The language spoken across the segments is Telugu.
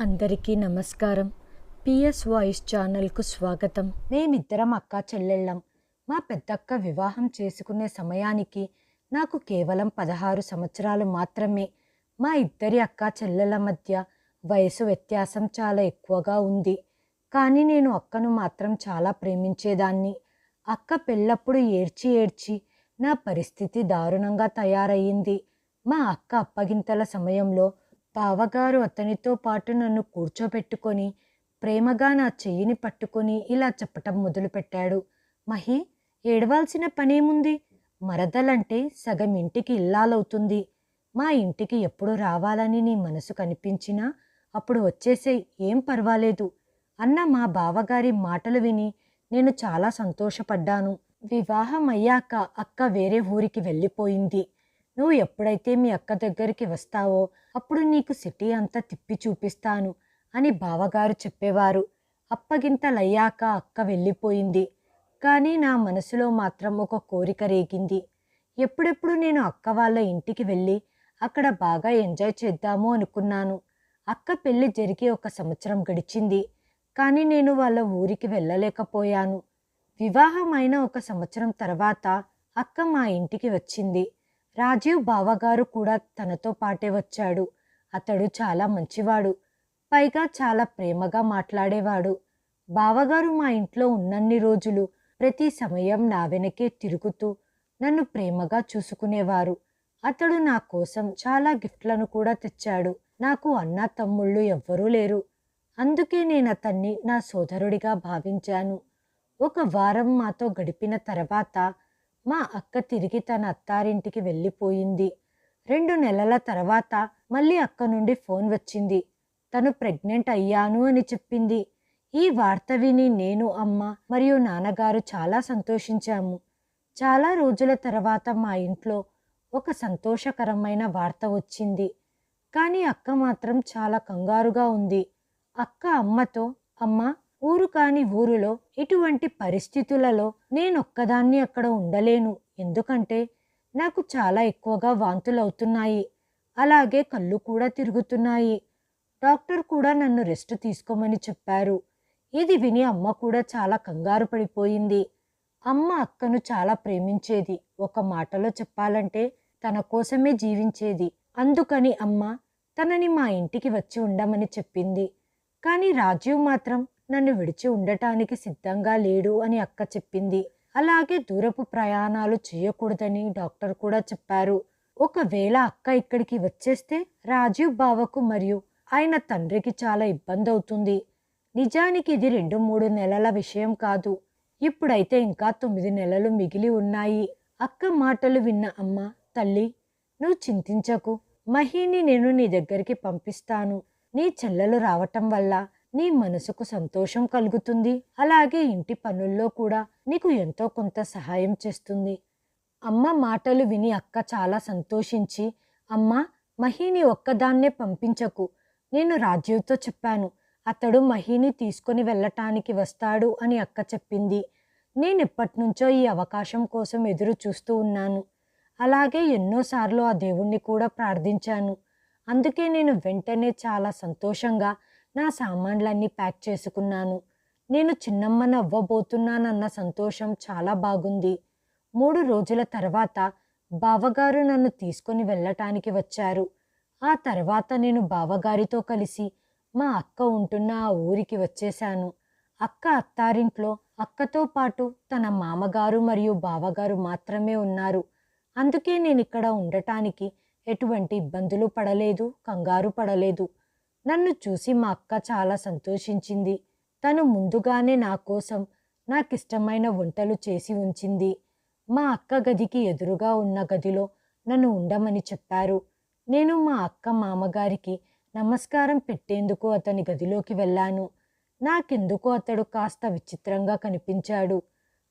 అందరికీ నమస్కారం. పిఎస్ వాయిస్ ఛానల్కు స్వాగతం. మేమిద్దరం అక్క చెల్లెళ్ళం. మా పెద్దక్క వివాహం చేసుకునే సమయానికి నాకు కేవలం పదహారు సంవత్సరాలు మాత్రమే. మా ఇద్దరి అక్క చెల్లెల మధ్య వయసు వ్యత్యాసం చాలా ఎక్కువగా ఉంది. కానీ నేను అక్కను మాత్రం చాలా ప్రేమించేదాన్ని. అక్క పెళ్ళప్పుడు ఏడ్చి ఏడ్చి నా పరిస్థితి దారుణంగా తయారయ్యింది. మా అక్క అప్పగింతల సమయంలో బావగారు అతనితో పాటు నన్ను కూర్చోబెట్టుకొని ప్రేమగా నా చెయ్యిని పట్టుకొని ఇలా చెప్పటం మొదలుపెట్టాడు. మహి ఏడవాల్సిన పనేముంది? మరదలంటే సగం ఇంటికి ఇల్లాలవుతుంది. మా ఇంటికి ఎప్పుడు రావాలని నీ మనసు కనిపించినా అప్పుడు వచ్చేసే ఏం పర్వాలేదు. అన్న మా బావగారి మాటలు విని నేను చాలా సంతోషపడ్డాను. వివాహం అయ్యాక అక్క వేరే ఊరికి వెళ్ళిపోయింది. నువ్వు ఎప్పుడైతే మీ అక్క దగ్గరికి వస్తావో అప్పుడు నీకు సిటీ అంతా తిప్పి చూపిస్తాను అని బావగారు చెప్పేవారు. అప్పగింతలయ్యాక అక్క వెళ్ళిపోయింది. కానీ నా మనసులో మాత్రం ఒక కోరిక రేగింది. ఎప్పుడెప్పుడు నేను అక్క వాళ్ళ ఇంటికి వెళ్ళి అక్కడ బాగా ఎంజాయ్ చేద్దాము అనుకున్నాను. అక్క పెళ్ళి జరిగి ఒక సంవత్సరం గడిచింది. కానీ నేను వాళ్ళ ఊరికి వెళ్ళలేకపోయాను. వివాహం అయిన ఒక సంవత్సరం తర్వాత అక్క మా ఇంటికి వచ్చింది. రాజీవ్ బావగారు కూడా తనతో పాటే వచ్చాడు. అతడు చాలా మంచివాడు. పైగా చాలా ప్రేమగా మాట్లాడేవాడు. బావగారు మా ఇంట్లో ఉన్నన్ని రోజులు ప్రతి సమయం నా వెనకే తిరుగుతూ నన్ను ప్రేమగా చూసుకునేవారు. అతడు నా కోసం చాలా గిఫ్ట్లను కూడా తెచ్చాడు. నాకు అన్న తమ్ముళ్ళు ఎవ్వరూ లేరు. అందుకే నేను అతన్ని నా సోదరుడిగా భావించాను. ఒక వారం మాతో గడిపిన తర్వాత మా అక్క తిరిగి తన అత్తారింటికి వెళ్ళిపోయింది. రెండు నెలల తర్వాత మళ్ళీ అక్క నుండి ఫోన్ వచ్చింది. తను ప్రెగ్నెంట్ అయ్యాను అని చెప్పింది. ఈ వార్త విని నేను అమ్మ మరియు నాన్నగారు చాలా సంతోషించాము. చాలా రోజుల తర్వాత మా ఇంట్లో ఒక సంతోషకరమైన వార్త వచ్చింది. కానీ అక్క మాత్రం చాలా కంగారుగా ఉంది. అక్క అమ్మతో అమ్మ ఊరు కాని ఊరిలో ఇటువంటి పరిస్థితులలో నేనొక్కదాన్ని అక్కడ ఉండలేను. ఎందుకంటే నాకు చాలా ఎక్కువగా వాంతులు అవుతున్నాయి అలాగే కళ్ళు కూడా తిరుగుతున్నాయి. డాక్టర్ కూడా నన్ను రెస్ట్ తీసుకోమని చెప్పారు. ఇది విని అమ్మ కూడా చాలా కంగారు పడిపోయింది. అమ్మ అక్కను చాలా ప్రేమించేది. ఒక మాటలో చెప్పాలంటే తన కోసమే జీవించేది. అందుకని అమ్మ తనని మా ఇంటికి వచ్చి ఉండమని చెప్పింది. కానీ రాజీవ్ మాత్రం నన్ను విడిచి ఉండటానికి సిద్ధంగా లేడు అని అక్క చెప్పింది. అలాగే దూరపు ప్రయాణాలు చేయకూడదని డాక్టర్ కూడా చెప్పారు. ఒకవేళ అక్క ఇక్కడికి వచ్చేస్తే రాజీవ్ బావకు మరియు ఆయన తండ్రికి చాలా ఇబ్బంది అవుతుంది నిజానికి ఇది రెండు మూడు నెలల విషయం కాదు. ఇప్పుడైతే ఇంకా తొమ్మిది నెలలు మిగిలి ఉన్నాయి. అక్క మాటలు విన్న అమ్మ తల్లి నువ్వు చింతించకు. మహిని నేను నీ దగ్గరికి పంపిస్తాను. నీ చెల్లెలు రావటం వల్ల నీ మనసుకు సంతోషం కలుగుతుంది. అలాగే ఇంటి పనుల్లో కూడా నీకు ఎంతో కొంత సహాయం చేస్తుంది. అమ్మ మాటలు విని అక్క చాలా సంతోషించి అమ్మ మహిని ఒక్కదాన్నే పంపించకు. నేను రాజీవ్తో చెప్పాను. అతడు మహిని తీసుకొని వెళ్ళటానికి వస్తాడు అని అక్క చెప్పింది. నేనెప్పటినుంచో ఈ అవకాశం కోసం ఎదురు చూస్తూ ఉన్నాను. అలాగే ఎన్నోసార్లు ఆ దేవుణ్ణి కూడా ప్రార్థించాను. అందుకే నేను వెంటనే చాలా సంతోషంగా నా సామాన్లన్నీ ప్యాక్ చేసుకున్నాను. నేను చిన్నమ్మని అవ్వబోతున్నానన్న సంతోషం చాలా బాగుంది. మూడు రోజుల తర్వాత బావగారు నన్ను తీసుకొని వెళ్ళటానికి వచ్చారు. ఆ తర్వాత నేను బావగారితో కలిసి మా అక్క ఉంటున్న ఆ ఊరికి వచ్చేశాను. అక్క అత్తారింట్లో అక్కతో పాటు తన మామగారు మరియు బావగారు మాత్రమే ఉన్నారు. అందుకే నేను ఇక్కడ ఉండటానికి ఎటువంటి ఇబ్బందులు పడలేదు కంగారు పడలేదు. నన్ను చూసి మా అక్క చాలా సంతోషించింది. తను ముందుగానే నా కోసం నాకిష్టమైన వంటలు చేసి ఉంచింది. మా అక్క గదికి ఎదురుగా ఉన్న గదిలో నన్ను ఉండమని చెప్పారు. నేను మా అక్క మామగారికి నమస్కారం పెట్టేందుకు అతని గదిలోకి వెళ్ళాను. నాకెందుకో అతడు కాస్త విచిత్రంగా కనిపించాడు.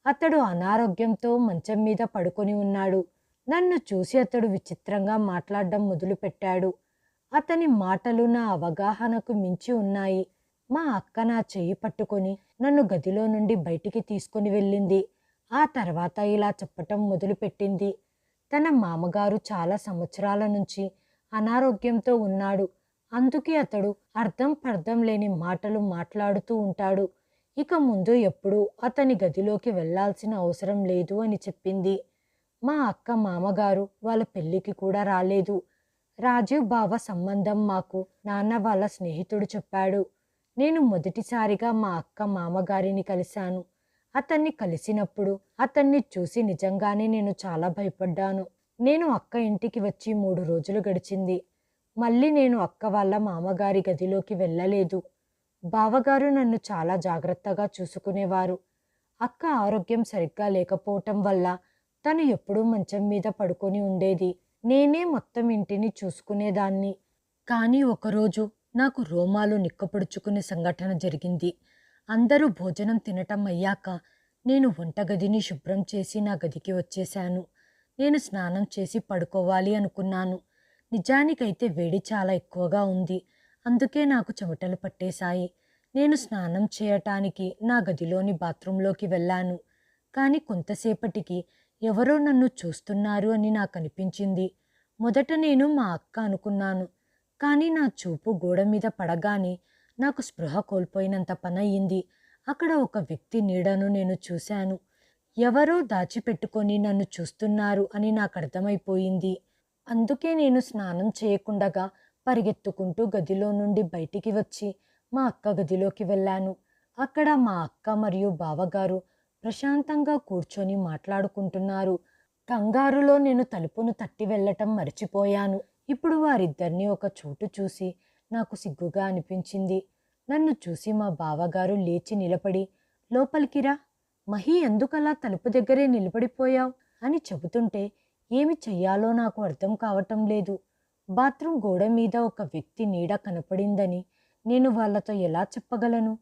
అతడు అనారోగ్యంతో మంచం మీద పడుకొని ఉన్నాడు. నన్ను చూసి అతడు విచిత్రంగా మాట్లాడడం మొదలుపెట్టాడు. అతని మాటలు నా అవగాహనకు మించి ఉన్నాయి. మా అక్క నా చెయ్యి పట్టుకొని నన్ను గదిలో నుండి బయటికి తీసుకొని వెళ్ళింది. ఆ తర్వాత ఇలా చెప్పటం మొదలుపెట్టింది. తన మామగారు చాలా సంవత్సరాల నుంచి అనారోగ్యంతో ఉన్నాడు. అందుకే అతడు అర్థం పర్థం లేని మాటలు మాట్లాడుతూ ఉంటాడు. ఇక ముందు ఎప్పుడూ అతని గదిలోకి వెళ్ళాల్సిన అవసరం లేదు అని చెప్పింది. మా అక్క మామగారు వాళ్ళ పెళ్ళికి కూడా రాలేదు. రాజీవ్ బావ సంబంధం మాకు నాన్న వాళ్ళ స్నేహితుడు చెప్పాడు. నేను మొదటిసారిగా మా అక్క మామగారిని కలిశాను. అతన్ని కలిసినప్పుడు అతన్ని చూసి నిజంగానే నేను చాలా భయపడ్డాను. నేను అక్క ఇంటికి వచ్చి మూడు రోజులు గడిచింది. మళ్ళీ నేను అక్క వాళ్ళ మామగారి గదిలోకి వెళ్ళలేదు. బావగారు నన్ను చాలా జాగ్రత్తగా చూసుకునేవారు. అక్క ఆరోగ్యం సరిగ్గా లేకపోవటం వల్ల తను ఎప్పుడూ మంచం మీద పడుకొని ఉండేది. నేనే మొత్తం ఇంటిని చూసుకునేదాన్ని. కానీ ఒకరోజు నాకు రోమాలు నిక్కపొడుచుకునే సంఘటన జరిగింది. అందరూ భోజనం తినటం అయ్యాక నేను వంటగదిని శుభ్రం చేసి నా గదికి వచ్చేశాను. నేను స్నానం చేసి పడుకోవాలి అనుకున్నాను. నిజానికైతే వేడి చాలా ఎక్కువగా ఉంది. అందుకే నాకు చెమటలు పట్టేశాయి. నేను స్నానం చేయటానికి నా గదిలోని బాత్రూంలోకి వెళ్ళాను. కానీ కొంతసేపటికి ఎవరో నన్ను చూస్తున్నారు అని నాకు అనిపించింది మొదట నేను మా అక్క అనుకున్నాను. కానీ నా చూపు గోడ మీద పడగానే నాకు స్పృహ కోల్పోయినంత పని అక్కడ ఒక వ్యక్తి నీడను నేను చూశాను. ఎవరో దాచిపెట్టుకొని నన్ను చూస్తున్నారు అని నాకు అర్థమైపోయింది. అందుకే నేను స్నానం చేయకుండగా పరిగెత్తుకుంటూ గదిలో నుండి బయటికి వచ్చి మా అక్క గదిలోకి వెళ్ళాను. అక్కడ మా అక్క మరియు బావగారు ప్రశాంతంగా కూర్చొని మాట్లాడుకుంటున్నారు. కంగారులో నేను తలుపును తట్టి వెళ్ళటం మర్చిపోయాను. ఇప్పుడు వారిద్దరినీ ఒక చోటు చూసి నాకు సిగ్గుగా అనిపించింది. నన్ను చూసి మా బావగారు లేచి నిలబడి లోపలికిరా మహి ఎందుకలా తలుపు దగ్గరే నిలబడిపోయావు? అని చెబుతుంటే ఏమి చెయ్యాలో నాకు అర్థం కావటం లేదు. బాత్రూమ్ గోడ మీద ఒక వ్యక్తి నీడ కనపడిందని నేను వాళ్ళతో ఎలా చెప్పగలను?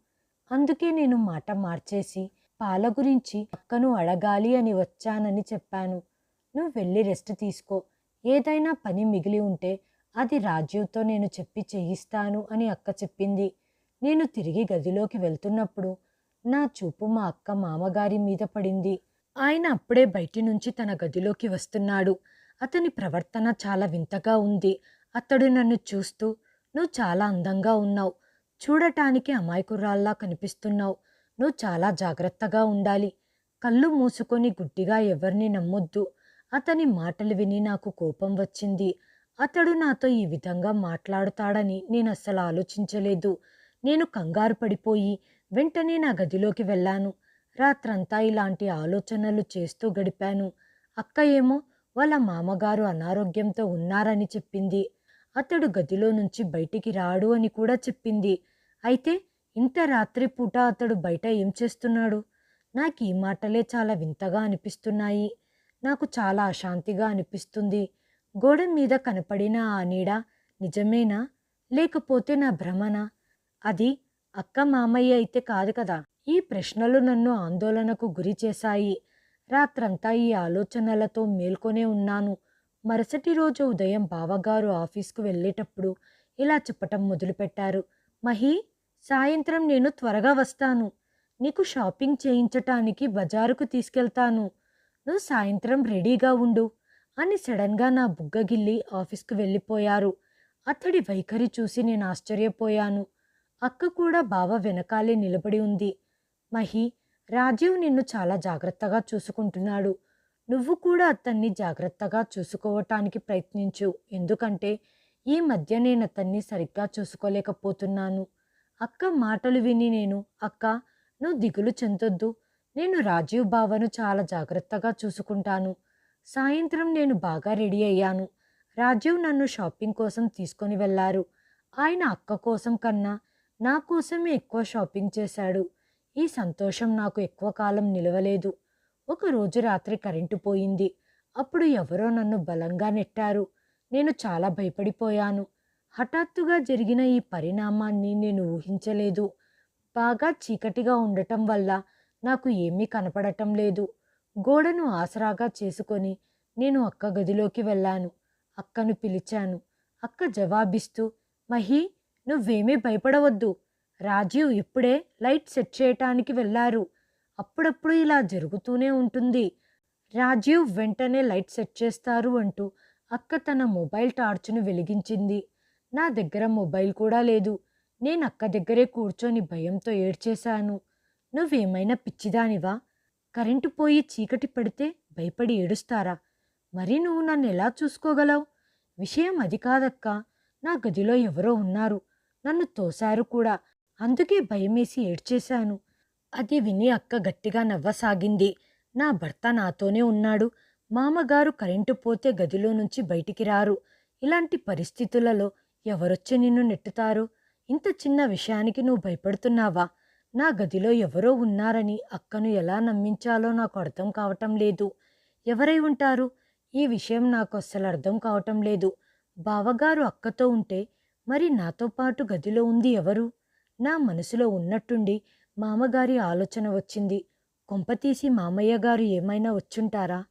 అందుకే నేను మాట మార్చేసి పాల గురించి అక్కను అడగాలి అని వచ్చానని చెప్పాను. నువ్వు వెళ్ళి రెస్ట్ తీసుకో. ఏదైనా పని మిగిలి ఉంటే అది రాజీవ్తో నేను చెప్పి చేయిస్తాను అని అక్క చెప్పింది. నేను తిరిగి గదిలోకి వెళ్తున్నప్పుడు నా చూపు మా అక్క మామగారి మీద పడింది. ఆయన అప్పుడే బయటి నుంచి తన గదిలోకి వస్తున్నాడు. అతని ప్రవర్తన చాలా వింతగా ఉంది. అతడు నన్ను చూస్తూ నువ్వు చాలా అందంగా ఉన్నావు. చూడటానికి అమాయకురాల్లా కనిపిస్తున్నావు. నువ్వు చాలా జాగ్రత్తగా ఉండాలి. కళ్ళు మూసుకొని గుడ్డిగా ఎవరిని నమ్మొద్దు. అతని మాటలు విని నాకు కోపం వచ్చింది. అతడు నాతో ఈ విధంగా మాట్లాడుతాడని నేను అస్సలు ఆలోచించలేదు. నేను కంగారు పడిపోయి వెంటనే నా గదిలోకి వెళ్ళాను. రాత్రంతా ఇలాంటి ఆలోచనలు చేస్తూ గడిపాను. అక్క ఏమో వాళ్ళ మామగారు అనారోగ్యంతో ఉన్నారని చెప్పింది. అతడు గదిలో నుంచి బయటికి రాడు అని కూడా చెప్పింది. అయితే ఇంత రాత్రిపూట అతడు బయట ఏం చేస్తున్నాడు? నాకు ఈ మాటలే చాలా వింతగా అనిపిస్తున్నాయి. నాకు చాలా అశాంతిగా అనిపిస్తుంది. గోడ మీద కనపడిన ఆ నీడ నిజమేనా? లేకపోతే నా భ్రమనా? అది అక్క మామయ్య అయితే కాదు కదా. ఈ ప్రశ్నలు నన్ను ఆందోళనకు గురి చేశాయి. రాత్రంతా ఈ ఆలోచనలతో మేల్కొనే ఉన్నాను. మరుసటి రోజు ఉదయం బావగారు ఆఫీస్కు వెళ్ళేటప్పుడు ఇలా చెప్పటం మొదలుపెట్టారు. మహి సాయంత్రం నేను త్వరగా వస్తాను. నీకు షాపింగ్ చేయించటానికి బజారుకు తీసుకెళ్తాను. నువ్వు సాయంత్రం రెడీగా ఉండు అని సడన్గా నా బుగ్గగిల్లి ఆఫీస్కు వెళ్ళిపోయారు. అతడి వైఖరి చూసి నేను ఆశ్చర్యపోయాను. అక్క కూడా బావ వెనకాలే నిలబడి ఉంది. మహి రాజీవ్ నిన్ను చాలా జాగ్రత్తగా చూసుకుంటున్నాడు. నువ్వు కూడా అతన్ని జాగ్రత్తగా చూసుకోవటానికి ప్రయత్నించు. ఎందుకంటే ఈ మధ్య నేను అతన్ని సరిగ్గా చూసుకోలేకపోతున్నాను. అక్క మాటలు విని నేను అక్క నువ్వు దిగులు చెందొద్దు. నేను రాజీవ్ బావను చాలా జాగ్రత్తగా చూసుకుంటాను. సాయంత్రం నేను బాగా రెడీ అయ్యాను. రాజీవ్ నన్ను షాపింగ్ కోసం తీసుకొని వెళ్ళారు ఆయన అక్క కోసం కన్నా నా కోసమే ఎక్కువ షాపింగ్ చేశాడు. ఈ సంతోషం నాకు ఎక్కువ కాలం నిలవలేదు. ఒకరోజు రాత్రి కరెంటు పోయింది. అప్పుడు ఎవరో నన్ను బలంగా నెట్టారు. నేను చాలా భయపడిపోయాను. హఠాత్తుగా జరిగిన ఈ పరిణామాన్ని నేను ఊహించలేదు. బాగా చీకటిగా ఉండటం వల్ల నాకు ఏమీ కనపడటం లేదు. గోడను ఆసరాగా చేసుకొని నేను అక్క గదిలోకి వెళ్ళాను. అక్కను పిలిచాను. అక్క జవాబిస్తూ మహి నువ్వేమీ భయపడవద్దు. రాజీవ్ ఇప్పుడే లైట్ సెట్ చేయటానికి వెళ్ళారు. అప్పుడప్పుడు ఇలా జరుగుతూనే ఉంటుంది. రాజీవ్ వెంటనే లైట్ సెట్ చేస్తారు అంటూ అక్క తన మొబైల్ టార్చ్ను వెలిగించింది. నా దగ్గర మొబైల్ కూడా లేదు. నేను అక్క దగ్గరే కూర్చొని భయంతో ఏడ్చేశాను. నువ్వేమైనా పిచ్చిదానివా? కరెంటు పోయి చీకటి పడితే భయపడి ఏడుస్తారా? మరి నువ్వు నన్ను ఎలా చూసుకోగలవు? విషయం అది కాదక్క. నా గదిలో ఎవరో ఉన్నారు. నన్ను తోశారు కూడా. అందుకే భయమేసి ఏడ్చేశాను. అది విని అక్క గట్టిగా నవ్వసాగింది. నా భర్త నాతోనే ఉన్నాడు. మామగారు కరెంటు పోతే గదిలో నుంచి బయటికి రారు. ఇలాంటి పరిస్థితులలో ఎవరొచ్చి నిన్ను నెట్టుతారు? ఇంత చిన్న విషయానికి నువ్వు భయపడుతున్నావా? నా గదిలో ఎవరో ఉన్నారని అక్కను ఎలా నమ్మించాలో నాకు అర్థం కావటం లేదు. ఎవరై ఉంటారు? ఈ విషయం నాకు అస్సలు అర్థం కావటం లేదు. బావగారు అక్కతో ఉంటే మరి నాతో పాటు గదిలో ఉంది ఎవరు? నా మనసులో ఉన్నట్టుండి మామగారి ఆలోచన వచ్చింది. కొంపతీసి మామయ్య గారు ఏమైనా వచ్చుంటారా?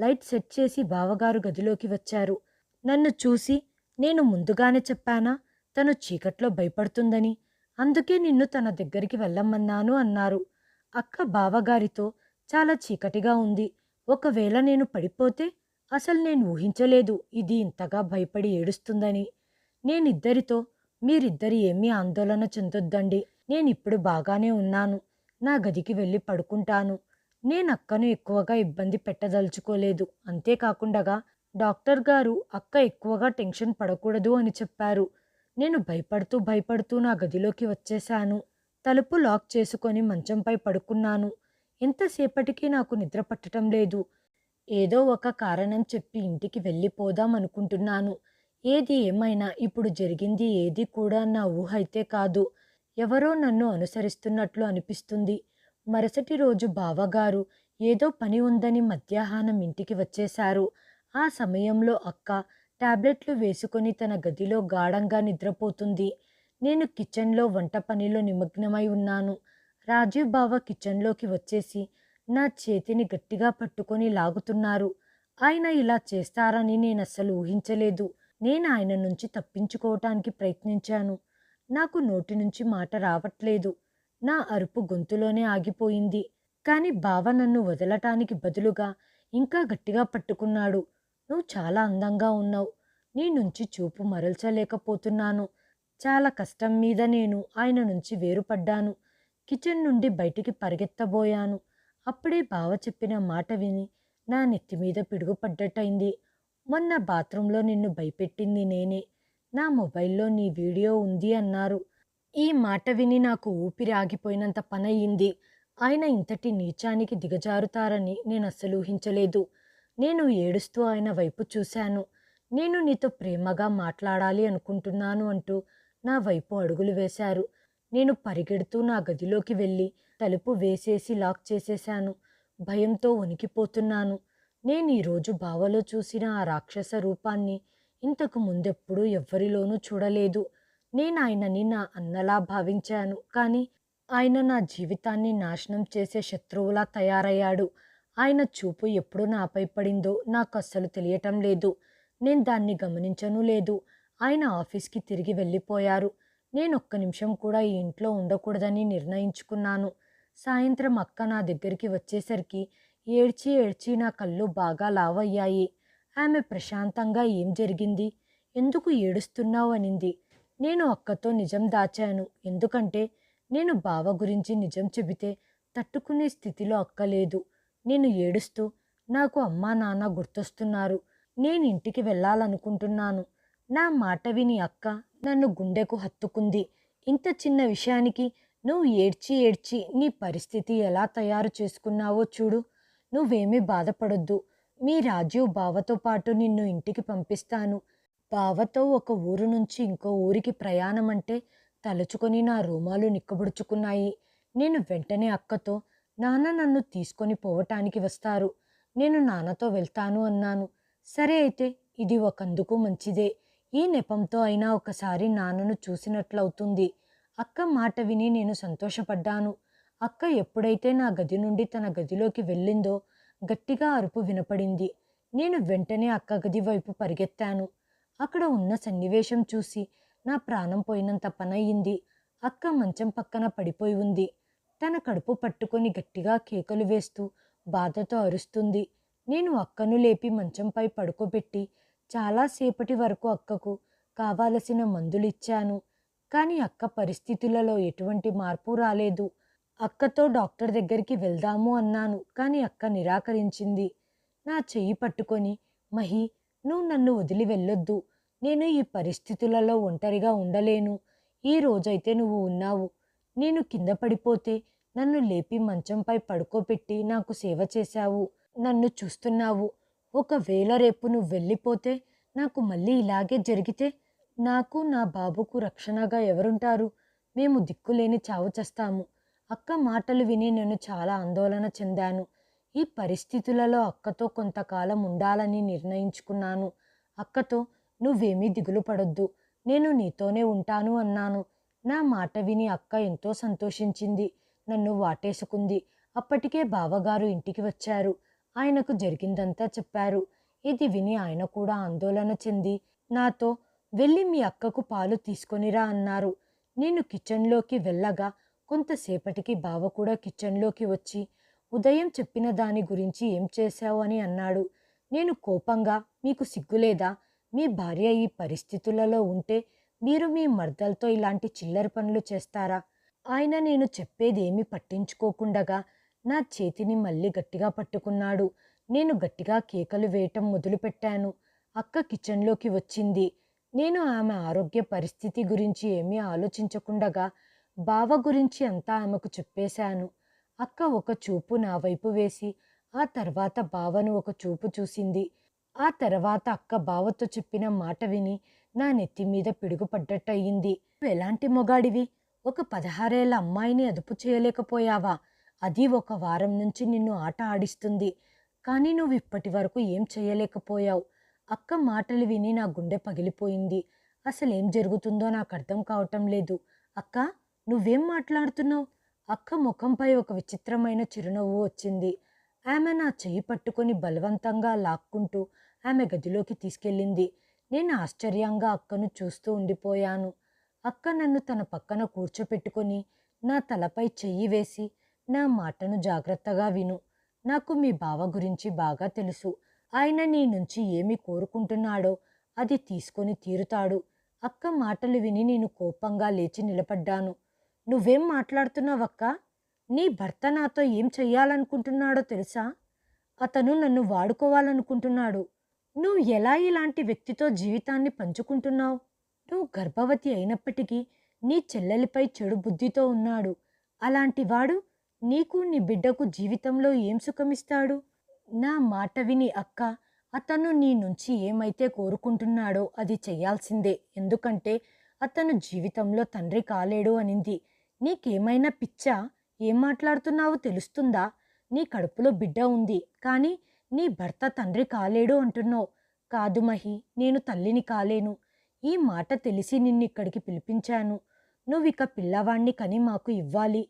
లైట్ సెట్ చేసి బావగారు గదిలోకి వచ్చారు. నన్ను చూసి నేను ముందుగానే చెప్పానా? తను చీకట్లో భయపడుతుందని. అందుకే నిన్ను తన దగ్గరికి వెళ్ళమన్నాను అన్నారు. అక్క బావగారితో చాలా చీకటిగా ఉంది. ఒకవేళ నేను పడిపోతే అసలు నేను ఊహించలేదు ఇది ఇంతగా భయపడి ఏడుస్తుందని. నేనిద్దరితో మీరిద్దరి ఏమీ ఆందోళన చెందొద్దండి. నేనిప్పుడు బాగానే ఉన్నాను. నా గదికి వెళ్ళి పడుకుంటాను. నేను అక్కను ఎక్కువగా ఇబ్బంది పెట్టదలుచుకోలేదు. అంతేకాకుండా డాక్టర్ గారు అక్క ఎక్కువగా టెన్షన్ పడకూడదు అని చెప్పారు. నేను భయపడుతూ భయపడుతూ నా గదిలోకి వచ్చేశాను. తలుపు లాక్ చేసుకొని మంచంపై పడుకున్నాను. ఎంతసేపటికి నాకు నిద్ర పట్టడం లేదు. ఏదో ఒక కారణం చెప్పి ఇంటికి వెళ్ళిపోదాం అనుకుంటున్నాను. ఏది ఏమైనా ఇప్పుడు జరిగింది ఏది కూడా నా ఊహ అయితే కాదు. ఎవరో నన్ను అనుసరిస్తున్నట్లు అనిపిస్తుంది. మరుసటి రోజు బావగారు ఏదో పని ఉందని మధ్యాహ్నం ఇంటికి వచ్చేశారు. ఆ సమయంలో అక్క టాబ్లెట్లు వేసుకొని తన గదిలో గాఢంగా నిద్రపోతుంది. నేను కిచెన్లో వంట పనిలో నిమగ్నమై ఉన్నాను. రాజీవ్ బావ కిచెన్లోకి వచ్చేసి నా చేతిని గట్టిగా పట్టుకొని లాగుతున్నారు. ఆయన ఇలా చేస్తారని నేను అస్సలు ఊహించలేదు. నేను ఆయన నుంచి తప్పించుకోవటానికి ప్రయత్నించాను. నాకు నోటి నుంచి మాట రావట్లేదు. నా అరుపు గొంతులోనే ఆగిపోయింది. కానీ బావ నన్ను వదలటానికి బదులుగా ఇంకా గట్టిగా పట్టుకున్నాడు. నువ్వు చాలా అందంగా ఉన్నావు. నీ నుంచి చూపు మరల్చలేకపోతున్నాను. చాలా కష్టం మీద నేను ఆయన నుంచి వేరుపడ్డాను. కిచెన్ నుండి బయటికి పరిగెత్తబోయాను. అప్పుడే బావ చెప్పిన మాట విని నా నెత్తి మీద పిడుగుపడ్డట్టయింది. మొన్న బాత్రూంలో నిన్ను భయపెట్టింది నేనే. నా మొబైల్లో నీ వీడియో ఉంది అన్నారు. ఈ మాట విని నాకు ఊపిరి ఆగిపోయినంత పనయ్యింది. ఆయన ఇంతటి నీచానికి దిగజారుతారని నేను అస్సలు ఊహించలేదు. నేను ఏడుస్తూ ఆయన వైపు చూశాను. నేను నీతో ప్రేమగా మాట్లాడాలి అనుకుంటున్నాను అంటూ నా వైపు అడుగులు వేశారు. నేను పరిగెడుతూ నా గదిలోకి వెళ్ళి తలుపు వేసేసి లాక్ చేసేశాను. భయంతో వణికిపోతున్నాను. నేను ఈరోజు బావలో చూసిన ఆ రాక్షస రూపాన్ని ఇంతకు ముందెప్పుడూ ఎవ్వరిలోనూ చూడలేదు. నేను ఆయనని నా అన్నలా భావించాను. కానీ ఆయన నా జీవితాన్ని నాశనం చేసే శత్రువులా తయారయ్యాడు. ఆయన చూపు ఎప్పుడు నాపై పడిందో నాకు అస్సలు తెలియటం లేదు. నేను దాన్ని గమనించను లేదు. ఆయన ఆఫీస్కి తిరిగి వెళ్ళిపోయారు. నేను ఒక్క నిమిషం కూడా ఈ ఇంట్లో ఉండకూడదని నిర్ణయించుకున్నాను. సాయంత్రం అక్క నా దగ్గరికి వచ్చేసరికి ఏడ్చి ఏడ్చి నా కళ్ళు బాగా లావయ్యాయి. ఆమె ప్రశాంతంగా ఏం జరిగింది? ఎందుకు ఏడుస్తున్నావు అనింది. నేను అక్కతో నిజం దాచాను. ఎందుకంటే నేను బావ గురించి నిజం చెబితే తట్టుకునే స్థితిలో అక్క లేదు. నేను ఏడుస్తూ నాకు అమ్మా నాన్న గుర్తొస్తున్నారు. నేను ఇంటికి వెళ్ళాలనుకుంటున్నాను. నా మాట విని అక్క నన్ను గుండెకు హత్తుకుంది. ఇంత చిన్న విషయానికి నువ్వు ఏడ్చి ఏడ్చి నీ పరిస్థితి ఎలా తయారు చేసుకున్నావో చూడు. నువ్వేమీ బాధపడొద్దు. మీ రాజీవ్ బావతో పాటు నిన్ను ఇంటికి పంపిస్తాను. బావతో ఒక ఊరు నుంచి ఇంకో ఊరికి ప్రయాణం అంటే తలుచుకొని నా రోమాలు నిక్కబుడుచుకున్నాయి. నేను వెంటనే అక్కతో నాన్న నన్ను తీసుకొని పోవటానికి వస్తారు. నేను నాన్నతో వెళ్తాను అన్నాను. సరే అయితే ఇది ఒకందుకు మంచిదే. ఈ నెపంతో అయినా ఒకసారి నాన్నను చూసినట్లవుతుంది. అక్క మాట విని నేను సంతోషపడ్డాను. అక్క ఎప్పుడైతే నా గది నుండి తన గదిలోకి వెళ్ళిందో గట్టిగా అరుపు వినపడింది. నేను వెంటనే అక్క గది వైపు పరిగెత్తాను. అక్కడ ఉన్న సన్నివేశం చూసి నా ప్రాణం పోయినంత పనయ్యింది అక్క మంచం పక్కన పడిపోయి ఉంది. తన కడుపు పట్టుకొని గట్టిగా కేకలు వేస్తూ బాధతో అరుస్తుంది. నేను అక్కను లేపి మంచంపై పడుకోబెట్టి చాలాసేపటి వరకు అక్కకు కావాలసిన మందులిచ్చాను. కానీ అక్క పరిస్థితులలో ఎటువంటి మార్పు రాలేదు. అక్కతో డాక్టర్ దగ్గరికి వెళ్దాము అన్నాను. కానీ అక్క నిరాకరించింది. నా చెయ్యి పట్టుకొని మహి నువ్వు నన్ను వదిలి వెళ్ళొద్దు. నేను ఈ పరిస్థితులలో ఒంటరిగా ఉండలేను. ఈ రోజైతే నువ్వు ఉన్నావు. నేను కింద పడిపోతే నన్ను లేపి మంచంపై పడుకోబెట్టి నాకు సేవ చేశావు నన్ను చూస్తున్నావు. ఒకవేళ రేపు నువ్వు వెళ్ళిపోతే నాకు మళ్ళీ ఇలాగే జరిగితే నాకు నా బాబుకు రక్షణగా ఎవరుంటారు? మేము దిక్కులేని చావు చేస్తాము. అక్క మాటలు విని నేను చాలా ఆందోళన చెందాను. ఈ పరిస్థితులలో అక్కతో కొంతకాలం ఉండాలని నిర్ణయించుకున్నాను. అక్కతో నువ్వేమీ దిగులు పడొద్దు. నేను నీతోనే ఉంటాను అన్నాను. నా మాట విని అక్క ఎంతో సంతోషించింది. నన్ను వాటేసుకుంది. అప్పటికే బావగారు ఇంటికి వచ్చారు. ఆయనకు జరిగిందంతా చెప్పారు. ఇది విని ఆయన కూడా ఆందోళన చెంది నాతో వెళ్ళి మీ అక్కకు పాలు తీసుకొనిరా అన్నారు. నేను కిచెన్లోకి వెళ్ళగా కొంతసేపటికి బావ కూడా కిచెన్లోకి వచ్చి ఉదయం చెప్పిన దాని గురించి ఏం చేశావు అని అన్నాడు. నేను కోపంగా మీకు సిగ్గులేదా? మీ భార్య ఈ పరిస్థితులలో ఉంటే మీరు మీ మర్దలతో ఇలాంటి చిల్లర పనులు చేస్తారా? ఆయన నేను చెప్పేదేమీ పట్టించుకోకుండగా నా చేతిని మళ్ళీ గట్టిగా పట్టుకున్నాడు. నేను గట్టిగా కేకలు వేయటం మొదలుపెట్టాను. అక్క కిచెన్లోకి వచ్చింది. నేను ఆమె ఆరోగ్య పరిస్థితి గురించి ఏమీ ఆలోచించకుండగా బావ గురించి అంతా ఆమెకు చెప్పేశాను. అక్క ఒక చూపు నా వైపు వేసి ఆ తర్వాత బావను ఒక చూపు చూసింది. ఆ తర్వాత అక్క బావతో చెప్పిన మాట విని నా నెత్తి మీద పిడుగుపడ్డట్టయింది "నువ్వు ఎలాంటి మొగాడివి? ఒక పదహారేళ్ళ అమ్మాయిని అదుపు చేయలేకపోయావా? అది ఒక వారం నుంచి నిన్ను ఆట ఆడిస్తుంది. కానీ నువ్వు ఇప్పటి వరకు ఏం చేయలేకపోయావు. అక్క మాటలు విని నా గుండె పగిలిపోయింది. అసలేం జరుగుతుందో నాకు అర్థం కావటం లేదు. అక్క నువ్వేం మాట్లాడుతున్నావు? అక్క ముఖంపై ఒక విచిత్రమైన చిరునవ్వు వచ్చింది. ఆమె నా చెయ్యి పట్టుకొని బలవంతంగా లాక్కుంటూ ఆమె గదిలోకి తీసుకెళ్ళింది. నేను ఆశ్చర్యంగా అక్కను చూస్తూ ఉండిపోయాను. అక్క నన్ను తన పక్కన కూర్చోపెట్టుకొని నా తలపై చెయ్యి వేసి నా మాటను జాగ్రత్తగా విను. నాకు మీ బావ గురించి బాగా తెలుసు. ఆయన నీ నుంచి ఏమి కోరుకుంటున్నాడో అది తీసుకొని తీరుతాడు. అక్క మాటలు విని నేను కోపంగా లేచి నిలబడ్డాను. నువ్వేం మాట్లాడుతున్నావక్క? నీ భర్త నాతో ఏం చెయ్యాలనుకుంటున్నాడో తెలుసా? అతను నన్ను వాడుకోవాలనుకుంటున్నాడు. నువ్వు ఎలా ఇలాంటి వ్యక్తితో జీవితాన్ని పంచుకుంటున్నావు? నువ్వు గర్భవతి అయినప్పటికీ నీ చెల్లెలిపై చెడు బుద్ధితో ఉన్నాడు. అలాంటి వాడు నీకు నీ బిడ్డకు జీవితంలో ఏం సుఖమిస్తాడు? నా మాట విని అక్క అతను నీ నుంచి ఏమైతే కోరుకుంటున్నాడో అది చేయాల్సిందే. ఎందుకంటే అతను జీవితంలో తండ్రి కాలేడు అనింది. నీకేమైనా పిచ్చా? ఏం మాట్లాడుతున్నావో తెలుస్తుందా? నీ కడుపులో బిడ్డ ఉంది. కానీ నీ భర్త తండ్రి కాలేడు అంటున్నావు. కాదు మహి నేను తల్లిని కాలేను. ఈ మాట తెలిసి నిన్నిక్కడికి పిలిపించాను. నువ్విక పిల్లవాణ్ణి కని మాకు ఇవ్వాలి.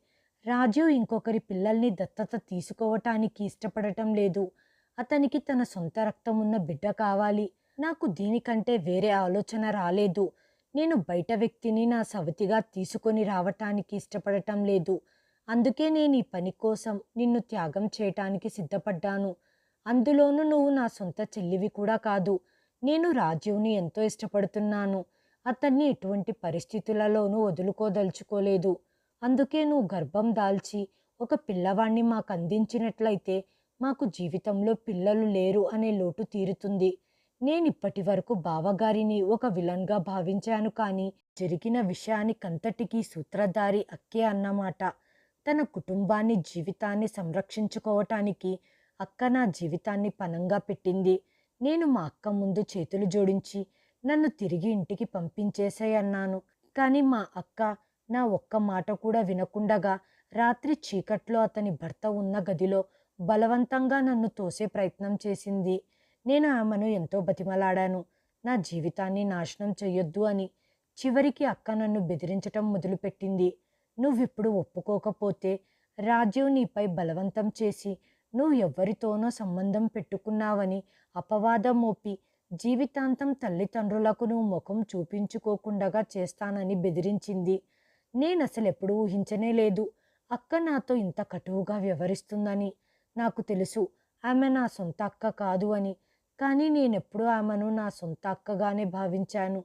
రాజు ఇంకొకరి పిల్లల్ని దత్తత తీసుకోవటానికి ఇష్టపడటం లేదు. అతనికి తన సొంత రక్తం ఉన్న బిడ్డ కావాలి. నాకు దీనికంటే వేరే ఆలోచన రాలేదు. నేను బయట వ్యక్తిని నా సవతిగా తీసుకొని రావటానికి ఇష్టపడటం లేదు. అందుకే నేను ఈ పని కోసం నిన్ను త్యాగం చేయటానికి సిద్ధపడ్డాను. అందులోనూ నువ్వు నా సొంత చెల్లివి కూడా కాదు. నేను రాజీవ్ని ఎంతో ఇష్టపడుతున్నాను. అతన్ని ఎటువంటి పరిస్థితులలోనూ వదులుకోదలుచుకోలేదు. అందుకే నువ్వు గర్భం దాల్చి ఒక పిల్లవాణ్ణి మాకు అందించినట్లయితే మాకు జీవితంలో పిల్లలు లేరు అనే లోటు తీరుతుంది. నేను ఇప్పటి వరకు బావగారిని ఒక విలన్గా భావించాను కానీ జరిగిన విషయానికంతటికీ సూత్రధారి అక్కే అన్నమాట. తన కుటుంబాన్ని జీవితాన్ని సంరక్షించుకోవటానికి అక్క నా జీవితాన్ని పనంగా పెట్టింది. నేను మా అక్క ముందు చేతులు జోడించి నన్ను తిరిగి ఇంటికి పంపించేసేయన్నాను. కానీ మా అక్క నా ఒక్క మాట కూడా వినకుండగా రాత్రి చీకట్లో అతని భర్త ఉన్న గదిలో బలవంతంగా నన్ను తోసే ప్రయత్నం చేసింది. నేను ఆమెను ఎంతో బతిమలాడాను. నా జీవితాన్ని నాశనం చెయ్యొద్దు అని చివరికి అక్క నన్ను బెదిరించటం మొదలుపెట్టింది. నువ్విప్పుడు ఒప్పుకోకపోతే రాజీవ్ నీపై బలవంతం చేసి నువ్వు ఎవరితోనో సంబంధం పెట్టుకున్నావని అపవాదం మోపి జీవితాంతం తల్లిదండ్రులకు నువ్వు ముఖం చూపించుకోకుండా చేస్తానని బెదిరించింది. నేను అసలు ఎప్పుడు ఊహించనే లేదు. అక్క నాతో ఇంత కటువుగా వ్యవహరిస్తుందని నాకు తెలుసు. ఆమె నా సొంత అక్క కాదు అని. కానీ నేనెప్పుడూ ఆమెను నా సొంత అక్కగానే భావించాను.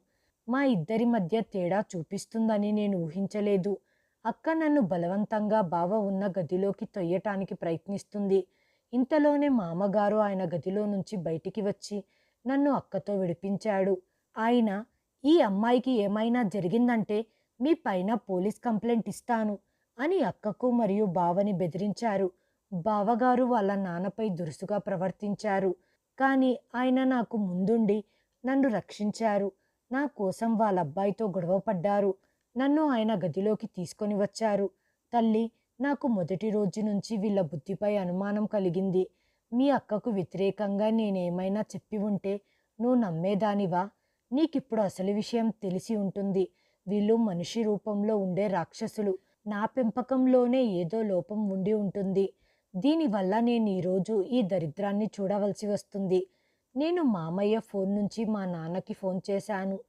మా ఇద్దరి మధ్య తేడా చూపిస్తుందని నేను ఊహించలేదు. అక్క నన్ను బలవంతంగా బావ ఉన్న గదిలోకి తొయ్యటానికి ప్రయత్నిస్తుంది. ఇంతలోనే మామగారు ఆయన గదిలో నుంచి బయటికి వచ్చి నన్ను అక్కతో విడిపించాడు. ఆయన ఈ అమ్మాయికి ఏమైనా జరిగిందంటే మీ పైన పోలీస్ కంప్లైంట్ ఇస్తాను అని అక్కకు మరియు బావని బెదిరించారు. బావగారు వాళ్ళ నాన్నపై దురుసుగా ప్రవర్తించారు. కానీ ఆయన నాకు ముందుండి నన్ను రక్షించారు. నా కోసం వాళ్ళ అబ్బాయితో గొడవపడ్డారు. నన్ను ఆయన గదిలోకి తీసుకొని వచ్చారు. తల్లి నాకు మొదటి రోజు నుంచి వీళ్ళ బుద్ధిపై అనుమానం కలిగింది. మీ అక్కకు వ్యతిరేకంగా నేనేమైనా చెప్పి ఉంటే నువ్వు నమ్మేదానివా? నీకిప్పుడు అసలు విషయం తెలిసి ఉంటుంది. వీళ్ళు మనిషి రూపంలో ఉండే రాక్షసులు. నా పెంపకంలోనే ఏదో లోపం ఉండి ఉంటుంది. దీనివల్ల నేను ఈరోజు ఈ దరిద్రాన్ని చూడవలసి వస్తుంది. నేను మామయ్య ఫోన్ నుంచి మా నాన్నకి ఫోన్ చేశాను.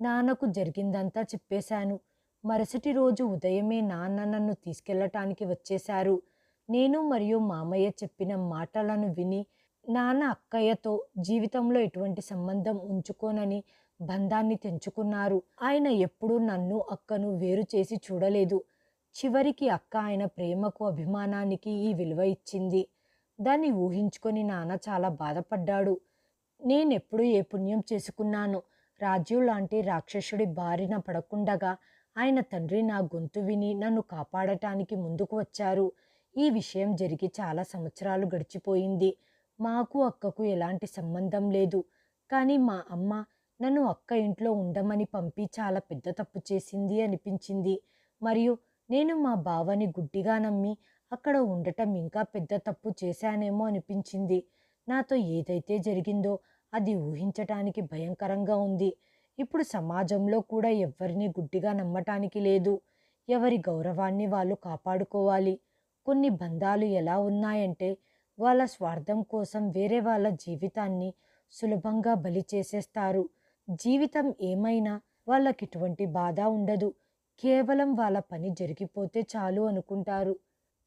నాన్నకు జరిగిందంతా చెప్పేశాను. మరుసటి రోజు ఉదయమే నాన్న నన్ను తీసుకెళ్ళటానికి వచ్చేశారు. నేను మరియు మామయ్య చెప్పిన మాటలను విని నాన్న అక్కయ్యతో జీవితంలో ఎటువంటి సంబంధం ఉంచుకోనని బంధాన్ని తెంచుకున్నారు. ఆయన ఎప్పుడూ నన్ను అక్కను వేరు చేసి చూడలేదు. చివరికి అక్క ఆయన ప్రేమకు అభిమానానికి ఈ విలువ ఇచ్చింది. దాన్ని ఊహించుకొని నాన్న చాలా బాధపడ్డాడు. నేనెప్పుడు ఏ పుణ్యం చేసుకున్నాను. రాజీవ్ లాంటి రాక్షసుడి బారిన పడకుండగా ఆయన తండ్రి నా గొంతు విని నన్ను కాపాడటానికి ముందుకు వచ్చారు. ఈ విషయం జరిగి చాలా సంవత్సరాలు గడిచిపోయింది. మాకు అక్కకు ఎలాంటి సంబంధం లేదు. కానీ మా అమ్మ నన్ను అక్క ఇంట్లో ఉండమని పంపి చాలా పెద్ద తప్పు చేసింది అనిపించింది. మరియు నేను మా బావని గుడ్డిగా నమ్మి అక్కడ ఉండటం ఇంకా పెద్ద తప్పు చేశానేమో అనిపించింది. నాతో ఏదైతే జరిగిందో అది ఊహించటానికి భయంకరంగా ఉంది. ఇప్పుడు సమాజంలో కూడా ఎవ్వరిని గుడ్డిగా నమ్మటానికి లేదు. ఎవరి గౌరవాన్ని వాళ్ళు కాపాడుకోవాలి. కొన్ని బంధాలు ఎలా ఉన్నాయంటే వాళ్ళ స్వార్థం కోసం వేరే వాళ్ళ జీవితాన్ని సులభంగా బలి చేసేస్తారు. జీవితం ఏమైనా వాళ్ళకి ఎటువంటి బాధ ఉండదు. కేవలం వాళ్ళ పని జరిగిపోతే చాలు అనుకుంటారు.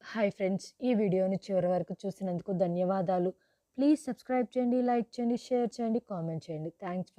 హాయ్ ఫ్రెండ్స్ ఈ వీడియోని చివరి వరకు చూసినందుకు ధన్యవాదాలు. ప్లీజ్ సబ్స్క్రైబ్ చేయండి లైక్ చేయండి షేర్ చేయండి కామెంట్ చేయండి. థ్యాంక్స్